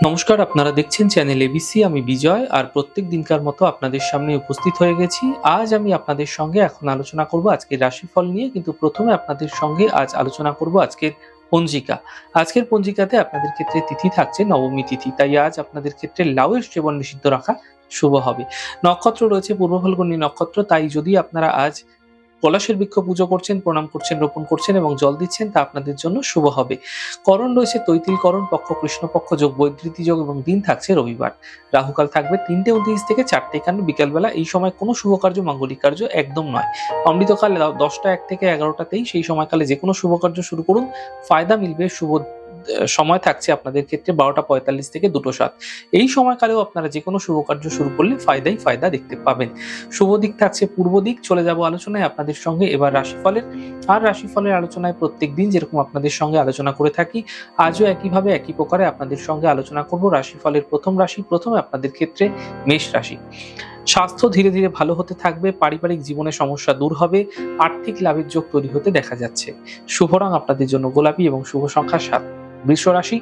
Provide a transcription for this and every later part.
নমস্কার, আপনারা দেখছেন চ্যানেল এবিসি আমি বিজয়, আর প্রত্যেক দিনকার মতো আপনাদের সামনে উপস্থিত হয়ে গেছি। আজ আমি আপনাদের সঙ্গে এখন আলোচনা করব আজকের রাশিফল নিয়ে, কিন্তু প্রথমে আপনাদের সঙ্গে আজ আলোচনা করব আজকের পঞ্জিকা। আজকের পঞ্জিকাতে আপনাদের ক্ষেত্রে তিথি থাকছে নবমী তিথি, তাই আজ আপনাদের ক্ষেত্রে লাউয়ের সেবন নিষিদ্ধ রাখা শুভ হবে। নক্ষত্র রয়েছে পূর্ব ফাল্গুনী নক্ষত্র, তাই যদি আপনারা আজ পলাশের বৃক্ষ পুজো করছেন, প্রণাম করছেন, রোপণ করছেন এবং জল দিচ্ছেন, তা আপনাদের জন্য শুভ হবে। করণ রয়েছে তৈতিল করণ পক্ষ কৃষ্ণপক্ষ যোগ বৈদ্যুতি যোগ এবং দিন থাকছে রবিবার। রাহুকাল থাকবে তিনটে উনত্রিশ থেকে চারটে একান্ন বিকালবেলা। এই সময় কোনো শুভ কার্য, মাঙ্গলিক কার্য একদম নয়। অমৃতকাল দশটা এক থেকে এগারোটাতেই সেই সময়কালে যে কোনো শুভ কার্য শুরু করুন। ফায়দা মিলবে, শুভ সময় থাকছে আপনাদের ক্ষেত্রে বারোটা পঁয়তাল্লিশ থেকে দুটো সাত। এই সময়কালেও আপনারা যে কোনো শুভ কার্য শুরু করলে ফায়দাই ফায়দা দেখতে পাবেন। শুভ দিক থাকছে পূর্ব দিক, চলে যাব আলোচনায় আপনাদের সঙ্গে। এবার রাশিফলের, আর রাশিফলের আলোচনায় প্রত্যেক দিন যেরকম আপনাদের সঙ্গে আলোচনা করে থাকি, আজও একইভাবে একই প্রকারে আপনাদের সঙ্গে আলোচনা করব রাশিফলের প্রথম রাশি, প্রথমে আপনাদের ক্ষেত্রে মেষ রাশি। স্বাস্থ্য ধীরে ধীরে ভালো হতে থাকবে, পারিবারিক জীবনে সমস্যা দূর হবে, আর্থিক লাভের যোগ তৈরি হতে দেখা যাচ্ছে। শুভ রং আপনাদের জন্য গোলাপি এবং শুভ সংখ্যা সাত। বৃষ রাশি,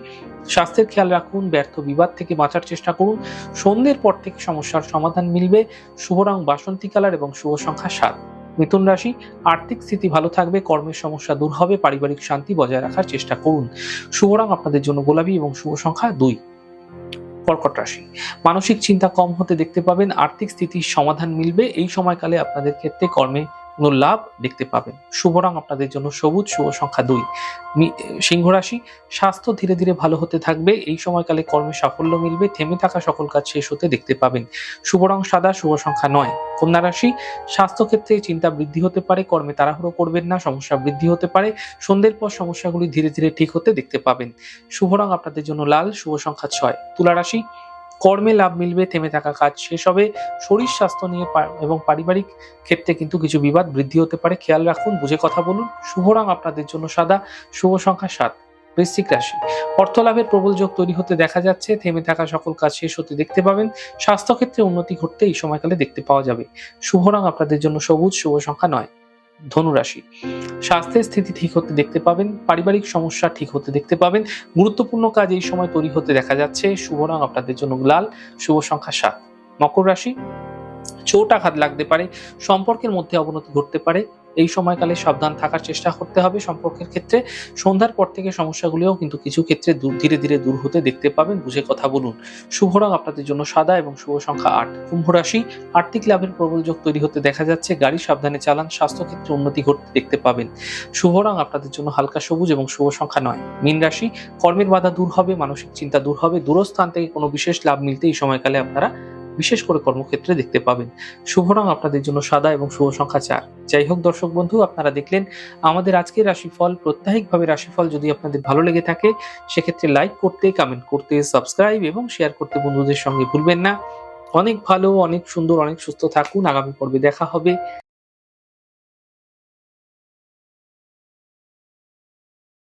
স্বাস্থ্যের খেয়াল রাখুন, ব্যর্থ বিবাদ থেকে বাঁচার চেষ্টা করুন, সন্ধ্যের পর থেকে সমস্যার সমাধান মিলবে, শুভ রং বাসন্তী কালার এবং শুভ সংখ্যা সাত। মিথুন রাশি, আর্থিক স্থিতি ভালো থাকবে, কর্মের সমস্যা দূর হবে, পারিবারিক শান্তি বজায় রাখার চেষ্টা করুন। শুভ রং আপনাদের জন্য গোলাপি এবং শুভ সংখ্যা দুই। কর্কট রাশি, মানসিক চিন্তা কম হতে দেখতে পাবেন, আর্থিক স্থিতির সমাধান মিলবে, এই সময়কালে আপনাদের ক্ষেত্রে কর্মে কোনো লাভ দেখতে পাবেন। শুভ রং আপনাদের জন্য সবুজ, শুভ সংখ্যা দুই। সিংহ রাশি, স্বাস্থ্য ধীরে ধীরে ভালো হতে থাকবে। এই সময়কালে কর্মে সাফল্য মিলবে। থেমে থাকা সকল কাজ শেষ হতে দেখতে পাবেন। শুভ রং সাদা, শুভ সংখ্যা নয়। কন্যা রাশি, স্বাস্থ্যক্ষেত্রে চিন্তা বৃদ্ধি হতে পারে। কর্মে তাড়াহুড়ো করবেন না, সমস্যা বৃদ্ধি হতে পারে। সন্ধ্যের পর সমস্যাগুলি ধীরে ধীরে ঠিক হতে দেখতে পাবেন। শুভ রং আপনাদের জন্য লাল, শুভ সংখ্যা ছয়। তুলা রাশি কর্মে লাভ মিলবে, থেমে থাকা কাজ শেষ হবে। শরীর স্বাস্থ্য নিয়ে এবং পারিবারিক ক্ষেত্রে কিন্তু কিছু বিবাদ বৃদ্ধি হতে পারে। খেয়াল রাখুন, বুঝে কথা বলুন। শুভ রং আপনাদের জন্য সাদা। শুভ সংখ্যা সাত, বৃশ্চিক রাশি। অর্থ লাভের প্রবল যোগ তৈরি হতে দেখা যাচ্ছে। থেমে থাকা সকল কাজ শেষ হতে দেখতে পাবেন। স্বাস্থ্যক্ষেত্রে উন্নতি ঘটতে এই সময়কালে দেখতে পাওয়া যাবে। শুভ রং আপনাদের জন্য সবুজ, শুভ সংখ্যা নয়। ধনুরাশি। স্বাস্থ্যের স্থিতি ঠিক হতে দেখতে পাবেন, পারিবারিক সমস্যা ঠিক হতে দেখতে পাবেন, গুরুত্বপূর্ণ কাজ এই সময় তৈরি হতে দেখা যাচ্ছে, শুভ রং আপনাদের জন্য লাল, শুভ সংখ্যা সাত। মকর রাশি, চোট আঘাত লাগতে পারে, সম্পর্কের মধ্যে অবনতি ঘটতে পারে এই সময়কালে সাবধান থাকার চেষ্টা করতে হবে সম্পর্কের ক্ষেত্রে। সন্ধ্যার পর থেকে সমস্যাগুলিও কিন্তু কিছু ক্ষেত্রে দূর, ধীরে ধীরে দূর হতে দেখতে পাবেন। বুঝে কথা বলুন। শুভ রং আপনাদের জন্য সাদা এবং শুভ সংখ্যা আট। কুম্ভ রাশি, আর্থিক লাভের প্রবল যোগ তৈরি হতে দেখা যাচ্ছে। গাড়ি সাবধানে চালান, স্বাস্থ্যক্ষেত্রে উন্নতি ঘটতে দেখতে পাবেন। শুভ রং আপনাদের জন্য হালকা সবুজ এবং শুভ সংখ্যা নয়। মীন রাশি, কর্মের বাধা দূর হবে, মানসিক চিন্তা দূর হবে। দূরস্থান থেকে কোনো বিশেষ লাভ মিলতে এই সময়কালে আপনারা বিশেষ করে কর্মক্ষেত্রে দেখতে পাবেন। শুভ রং আপনাদের জন্য সাদা এবং শুভ সংখ্যা চার। যাই হোক দর্শক বন্ধু, আপনারা দেখলেন আমাদের আজকের রাশিফল। প্রত্যাহিকভাবে রাশিফল যদি আপনাদের ভালো লেগে থাকে, সেক্ষেত্রে লাইক করতে কমেন্ট করতে সাবস্ক্রাইব এবং শেয়ার করতে বন্ধুদের সঙ্গে ভুলবেন না। অনেক ভালো, অনেক সুন্দর, অনেক সুস্থ থাকুন। আগামী পর্বে দেখা হবে।